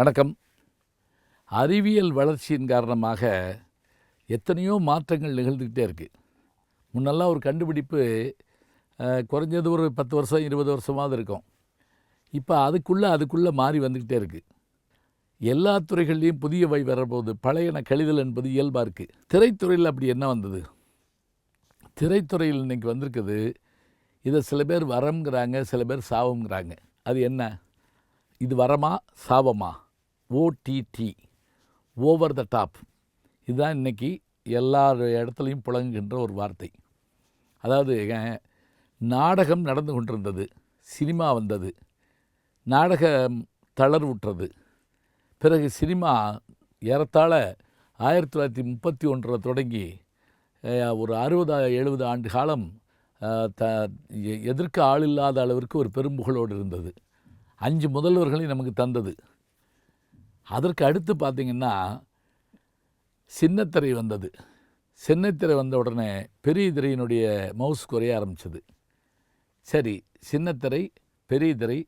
வணக்கம். அறிவியல் வளர்ச்சியின் காரணமாக எத்தனையோ மாற்றங்கள் நிகழ்ந்துக்கிட்டே இருக்குது முன்னெல்லாம் ஒரு கண்டுபிடிப்பு குறைஞ்சது ஒரு பத்து வருஷம் இருபது வருஷமாவது இருக்கும். இப்போ அதுக்குள்ளே அதுக்குள்ளே மாறி வந்துக்கிட்டே இருக்குது எல்லா துறைகள்லேயும் புதியவை வரப்போகுது. பழையன கழிதல் என்பது இயல்பாக இருக்குது திரைத்துறையில் அப்படி என்ன வந்தது? திரைத்துறையில் இன்னைக்கு வந்திருக்குது இதை சில பேர் வரம்ங்கிறாங்க சில பேர் சாவம்ங்கிறாங்க அது என்ன? இது வரமா? சாபமா ஓடிடி ஓவர் த டாப் இதுதான் இன்னைக்கு எல்லா இடத்துலையும் புழங்குகின்ற ஒரு வார்த்தை. அதாவது நாடகம் நடந்து கொண்டிருந்தது சினிமா வந்தது நாடகம் தளர்வுற்றது. பிறகு சினிமா ஏறத்தாழ ஆயிரத்தி தொள்ளாயிரத்தி முப்பத்தி ஒன்றில் தொடங்கி ஒரு அறுபது எழுபது ஆண்டு காலம் த எ- எதிர்க்க ஆள் இல்லாத அளவிற்கு ஒரு பெரும்புகழோடு இருந்தது. அஞ்சு முதல்வர்களையும் நமக்கு தந்தது. அதற்கு அடுத்து பார்த்திங்கன்னா சின்னத்திரை வந்தது. சின்னத்திரை வந்த உடனே பெரிய திரையினுடைய மவுஸ் குறைய ஆரம்பிச்சது. சரி சின்னத்திரை பெரிய திரை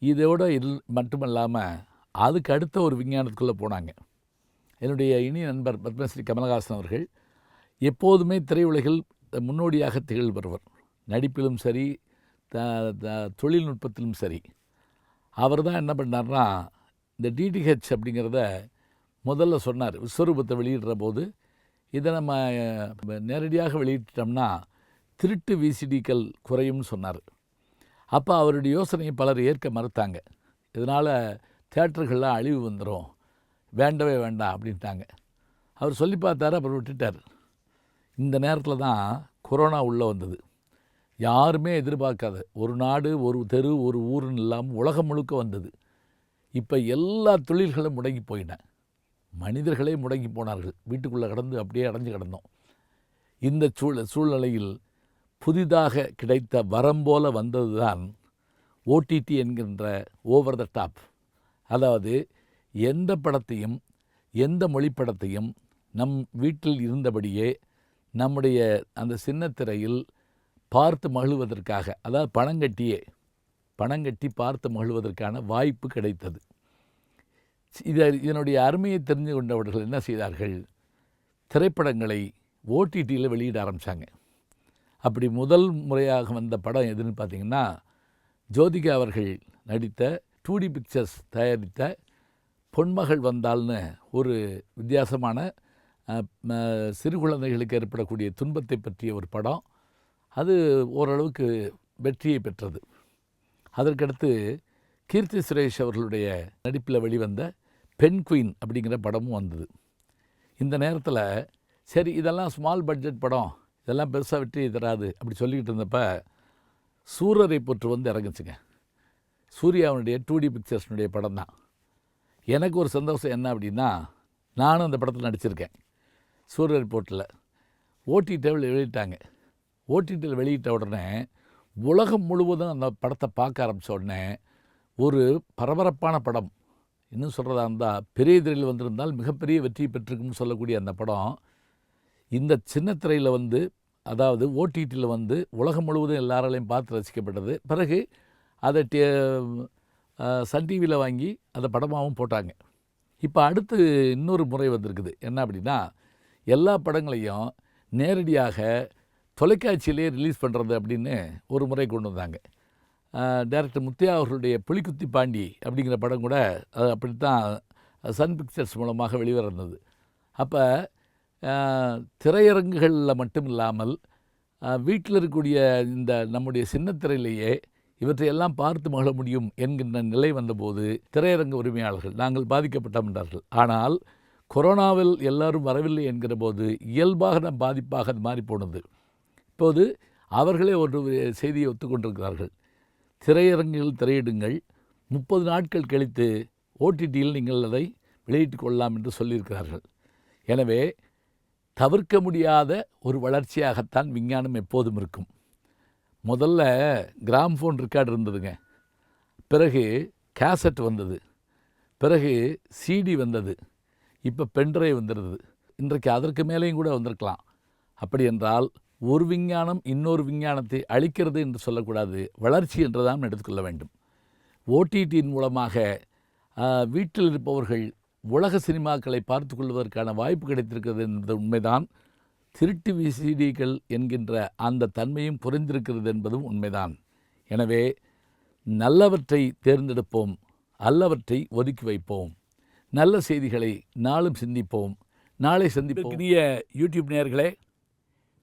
இதோட இல் மட்டுமல்லாமல் அதுக்கு அடுத்த ஒரு விஞ்ஞானத்துக்குள்ளே போனாங்க. என்னுடைய இனிய நண்பர் பத்மஸ்ரீ கமலஹாசன் அவர்கள் எப்போதுமே திரையுலகில் முன்னோடியாக திகழ்பவர் நடிப்பிலும் சரி த த- தொழில்நுட்பத்திலும் சரி. அவர் தான் என்ன பண்ணார்னா இந்த டிடிஹெச் அப்படிங்கிறத முதல்ல சொன்னார். விஸ்வரூபத்தை வெளியிடுற போது இதை நம்ம நேரடியாக வெளியிட்டோம்னா திருட்டு விசிடிக்கள் குறையும்னு சொன்னார். அப்போ அவருடைய யோசனையை பலர் ஏற்க மறுத்தாங்க. இதனால் தேட்டர்கள்லாம் அழிவு வந்துடும் வேண்டவே வேண்டாம் அப்படின்ட்டாங்க. அவர் சொல்லி பார்த்தாரு அப்புறம் விட்டுட்டார். இந்த நேரத்தில் தான் கொரோனா உள்ளே வந்தது. யாருமே எதிர்பார்க்காத ஒரு நாடு ஒரு தெரு ஒரு ஊருன்னு இல்லாமல் உலகம் முழுக்க வந்தது. இப்போ எல்லா தொழில்களும் முடங்கி போயின. மனிதர்களே முடங்கி போனார்கள். வீட்டுக்குள்ளே கடந்து அப்படியே அடைஞ்சு கிடந்தோம். இந்த சூழ சூழ்நிலையில் புதிதாக கிடைத்த வரம் போல வந்தது தான் ஓடிடி என்கின்ற ஓவர் த டாப். அதாவது எந்த படத்தையும் எந்த மொழிப்படத்தையும் நம் வீட்டில் இருந்தபடியே நம்முடைய அந்த சின்னத்திரையில் பார்த்து மகிழ்வதற்காக அதாவது பணங்கட்டியே பணங்கட்டி பார்த்து மகிழ்வதற்கான வாய்ப்பு கிடைத்தது. இதை இதனுடைய அருமையை தெரிந்து கொண்டவர்கள் என்ன செய்தார்கள்? திரைப்படங்களை ஓடிடியில் வெளியிட ஆரம்பித்தாங்க அப்படி முதல் முறையாக வந்த படம் எதுன்னு பார்த்தீங்கன்னா ஜோதிகா அவர்கள் நடித்த டூடி பிக்சர்ஸ் தயாரித்த பொன்மகள் வந்தால்னு ஒரு வித்தியாசமான சிறு குழந்தைகளுக்கு ஏற்படக்கூடிய துன்பத்தை பற்றிய ஒரு படம். அது ஓரளவுக்கு வெற்றியை பெற்றது. அதற்கடுத்து கீர்த்தி சுரேஷ் அவர்களுடைய நடிப்பில் வெளிவந்த பெண் குயின் அப்படிங்கிற படமும் வந்தது. இந்த நேரத்தில் சரி இதெல்லாம் ஸ்மால் பட்ஜெட் படம் இதெல்லாம் பெருசாக வெற்றி தராது அப்படி சொல்லிக்கிட்டு இருந்தப்ப சூரரை போற்று வந்து இறங்குச்சுங்க. சூர்யாவுடைய டூ டி பிக்சர்ஸ்னுடைய படம் தான். எனக்கு ஒரு சந்தோஷம் என்ன அப்படின்னா நானும் அந்த படத்தில் நடிச்சிருக்கேன் சூரிய ரிப்போர்ட்டில் ஓடிடியில் வெளியிட்டாங்க ஓடிடியில் வெளியிட்ட உடனே உலகம் முழுவதும் அந்த படத்தை பார்க்க ஆரம்பித்த உடனே ஒரு பரபரப்பான படம். இன்னும் சொல்கிறதா இருந்தால் பெரிய திரையில் வந்திருந்தால் மிகப்பெரிய வெற்றி பெற்றிருக்கும்னு சொல்லக்கூடிய அந்த படம். இந்த சின்ன திரையில் வந்து அதாவது ஓடிடியில் வந்து உலகம் முழுவதும் எல்லாராலையும் பார்த்து ரசிக்கப்பட்டது. பிறகு அதை டே சன் டிவியில் வாங்கி அதை படமாகவும் போட்டாங்க. இப்போ அடுத்து இன்னொரு முறை வந்திருக்குது. என்ன அப்படின்னா எல்லா படங்களையும் நேரடியாக தொலைக்காட்சியிலே ரிலீஸ் பண்ணுறது அப்படின்னு ஒரு முறை கொண்டு வந்தாங்க. டேரக்டர் முத்தையா அவர்களுடைய புலிக்குத்தி பாண்டி அப்படிங்கிற படம் கூட அது அப்படித்தான் சன் பிக்சர்ஸ் மூலமாக வெளிவரந்தது அப்போ திரையரங்குகளில் மட்டும் இல்லாமல் வீட்டில் இருக்கக்கூடிய இந்த நம்முடைய சின்னத்திரையிலேயே இவற்றையெல்லாம் பார்த்து மகிழ முடியும் என்கின்ற நிலை வந்தபோது திரையரங்க உரிமையாளர்கள் நாங்கள் பாதிக்கப்பட்டோம் என்றார்கள். ஆனால் கொரோனாவில் எல்லாரும் வரவில்லை என்கிற போது இயல்பாக நம் பாதிப்பாக அது மாறி போனது இப்போது அவர்களே ஒரு செய்தியை ஒத்துக்கொண்டிருக்கிறார்கள். திரையரங்குகள் திரையிடுங்கள். முப்பது நாட்கள் கழித்து ஓடிடியில் நீங்கள் அதை வெளியிட்டுக் கொள்ளலாம் என்று சொல்லியிருக்கிறார்கள். எனவே தவிர்க்க முடியாத ஒரு வளர்ச்சியாகத்தான் விஞ்ஞானம் எப்போதும் இருக்கும். முதல்ல கிராம்ஃபோன் ரெக்கார்டு இருந்ததுங்க. பிறகு கேசட் வந்தது. பிறகு சிடி வந்தது. இப்போ பென்ட்ரைவ் வந்துடுது இன்றைக்கு அதற்கு மேலேயும் கூட வந்திருக்கலாம். அப்படி என்றால் ஒரு விஞ்ஞானம் இன்னொரு விஞ்ஞானத்தை அழிக்கிறது என்று சொல்லக்கூடாது வளர்ச்சி என்றுதான் எடுத்துக்கொள்ள வேண்டும். ஓடிடியின் மூலமாக வீட்டில் இருப்பவர்கள் உலக சினிமாக்களை பார்த்து கொள்வதற்கான வாய்ப்பு கிடைத்திருக்கிறது என்பது உண்மைதான். திருட்டு விசிடிகள் என்கின்ற அந்த தன்மையும் குறைந்திருக்கிறது என்பதும் உண்மைதான். எனவே நல்லவற்றை தேர்ந்தெடுப்போம் அல்லவற்றை ஒதுக்கி வைப்போம். நல்ல செய்திகளை நாளும் சிந்திப்போம் நாளை சந்திப்போம். இனிய யூடியூப் நேயர்களே